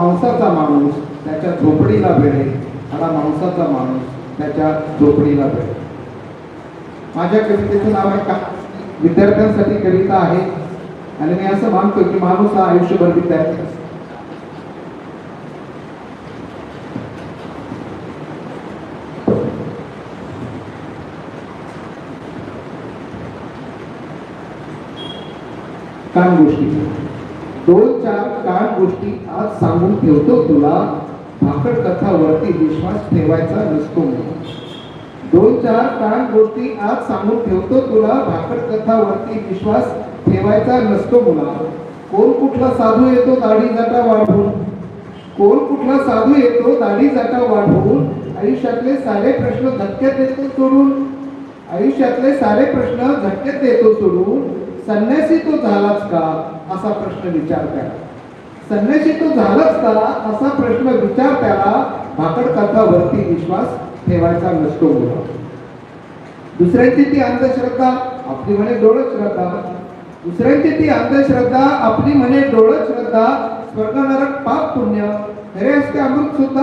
माणसाचा माणूस त्याच्या झोपडीला भेटेल आणि माणसाचा माणूस त्याच्या झोपडीला भेटेल माझ्या कवितेचं नाव आहे का? विद्यार्थ्यांसाठी कविता आहे. आणि मी असं मानतो की माणूस हा आयुष्यभर विद्यार्थी काम गोष्टी? दोन चार कान गोष्टी आज सांगून ठेवतो तुला. भाकड कथावरती विश्वास ठेवायचा नसतो दोन चार कान गोष्टी आज सांगून ठेवतो तुला. भाकड कथावरती विश्वास ठेवायचा नसतो मुला कोण कुठला साधू येतो दाढी जाटा वाढवून? कोण कुठला साधू येतो दाढी जाटा वाढवून? आयुष्यातले सारे प्रश्न धक्क्यात देतो सोडून. आयुष्यातले सारे प्रश्न धक्क्यात देतो सोडून. संन्यासी तो झालाच का? असा प्रश्न विचार त्याला संन्यासी तो झालाच का असा प्रश्न विचार त्याला भाकड कथावरती विश्वास ठेवायचा नसतो मुला दुसऱ्यांची ती अंधश्रद्धा आपली म्हणे डोळत श्रद्धा. दुसऱ्यांची ती अंधश्रद्धा आपली म्हणे डोळत श्रद्धा. स्वर्ग नरक पाप पुण्य खरे असते अमृत सुद्धा.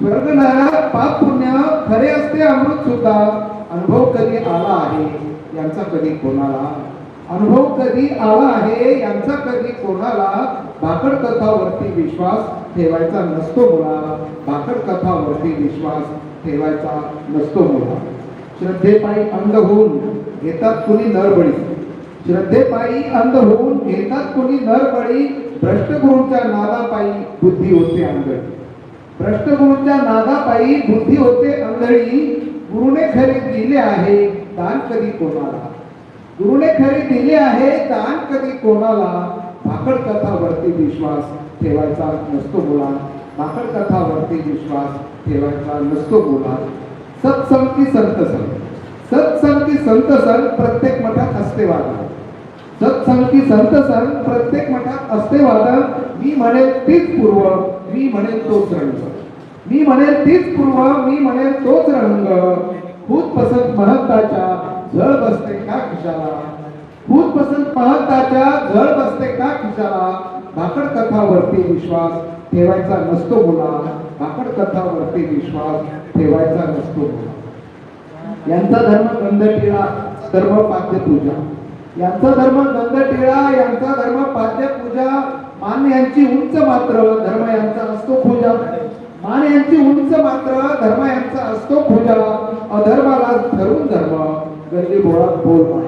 स्वर्ग नरक पाप पुण्य खरे असते अमृत सुद्धा. अनुभव कधी आला आहे? यांचा कधी कोणाला अनुभव कधी आला आहे यांचा कधी कोणाला भाकड कथावरती विश्वास ठेवायचा नसतो मुला भाकड कथावरती विश्वास ठेवायचा नसतो मुला श्रद्धेपायी अंध होऊन घेतात कुणी नरबळी. श्रद्धेपायी अंध होऊन घेतात कुणी नरबळी भ्रष्टगुरूंच्या नादापायी बुद्धी होते आंधळी. भ्रष्टगुरूंच्या नादापायी बुद्धी होते आंधळी गुरुने खरे दिले आहे दान कधी कोणाला? गुरुने खरी दिली आहे दान कधी कोणाला? भाकड कथावरती विश्वास ठेवायचा नसतो बोला भाकड कथावरती विश्वास ठेवायचा नसतो बोला सत्संग की संत संग सत्संग की संत संग प्रत्येक मठात असते वादन सत्संग की संत संग प्रत्येक मठात असते वाटत मी म्हणेल तीच पूर्व मी म्हणेल तोच रंग. मी म्हणेल तीच पूर्व मी म्हणेल तोच रंग भूत पसंत महत्ताच्या झळ बसते का खिशाला भूत पसंत पाहताच्या झळ बसते का खिशाला भाकड कथावरती विश्वास ठेवायचा नसतो मुला. भाकड कथावरती विश्वास ठेवायचा नसतो यांचा धर्म गंधटिळा धर्म पाद्य पूजा यांचा धर्म गंधटिळा यांचा धर्म पाद्य पूजा मान यांची उंच मात्र धर्म यांचा असतो पूजा. मान यांची उंच मात्र धर्म यांचा असतो पूजा. अधर्माला धरून धर्म गल्ली बोळात बोल पाणी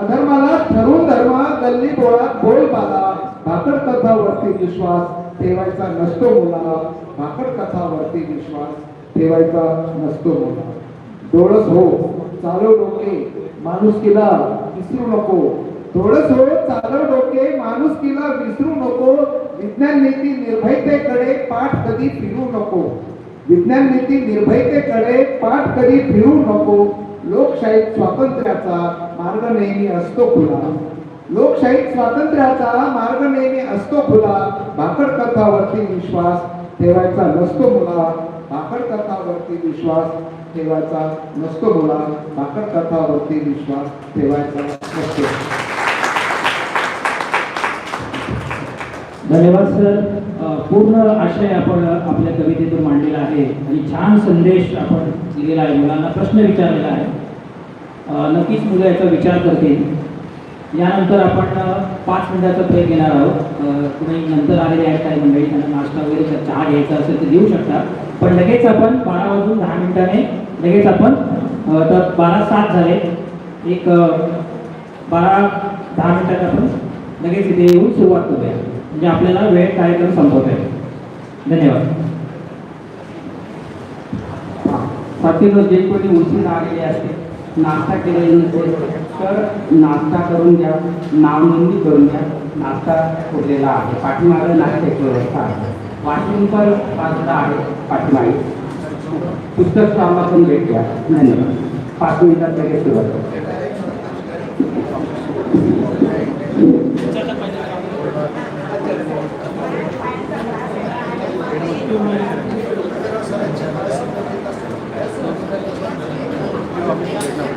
अधर्माला ठरून धर्मा गल्ली बोळात बोल बाला भाकड कथावरती विश्वास ठेवायचा नसतो मुलाला. भाकड कथावरती विश्वास ठेवायचा नसतो मुलाला. डोळस हो चालव डोके माणुसकीला विसरू नको. थोडस हो चालव डोके माणुसकीला विसरू नको. विज्ञान नीती निर्भयतेकडे पाठ कधी फिरू नको. विज्ञान नीती निर्भयतेकडे पाठ कधी फिरू नको लोकशाहीत स्वातंत्र्याचा मार्ग नेहमी असतो खुला. लोकशाहीत स्वातंत्र्याचा मार्ग नेहमी असतो खुला भाकड कथावरती विश्वास ठेवायचा नसतो मुला. भाकड कथावरती विश्वास ठेवायचा नसतो मुला भाकड कथावरती विश्वास ठेवायचा नसतो. धन्यवाद सर. पूर्ण आशय आपण आपल्या कवितेतून मांडलेला आहे आणि छान संदेश आपण दिलेला आहे. मुलांना प्रश्न विचारलेला आहे. नक्कीच मुलं याचा विचार करतील. यानंतर आपण पाच मिनिटाचा ब्रेक घेणार आहोत. कुणी नंतर आलेले आहेत काही मंडळी त्यांना नाश्ता वगैरे चहा घ्यायचा असेल तर देऊ शकता. पण लगेच आपण बारा वाजून दहा मिनिटाने लगेच आपण तर बारा सात झाले. एक बारा दहा मिनिटात आपण लगेच इथे येऊन सुरुवात करूया. म्हणजे आपल्याला वेळ कार्यक्रम संपवता येईल धन्यवाद. साथीनं जे कोणी उशीर आलेले असते नाश्ता केलेला नसेल तर नाश्ता करून घ्या नावनोंदणी करून घ्या. नाश्ता आहे. पाठीमागे नाश्त्याची व्यवस्था आहे. वाशिम पण बाजूला आहे पाठीमागे. पुस्तक पण भेट द्या धन्यवाद. पाच मिनिटात लगेच सुरुवात. No.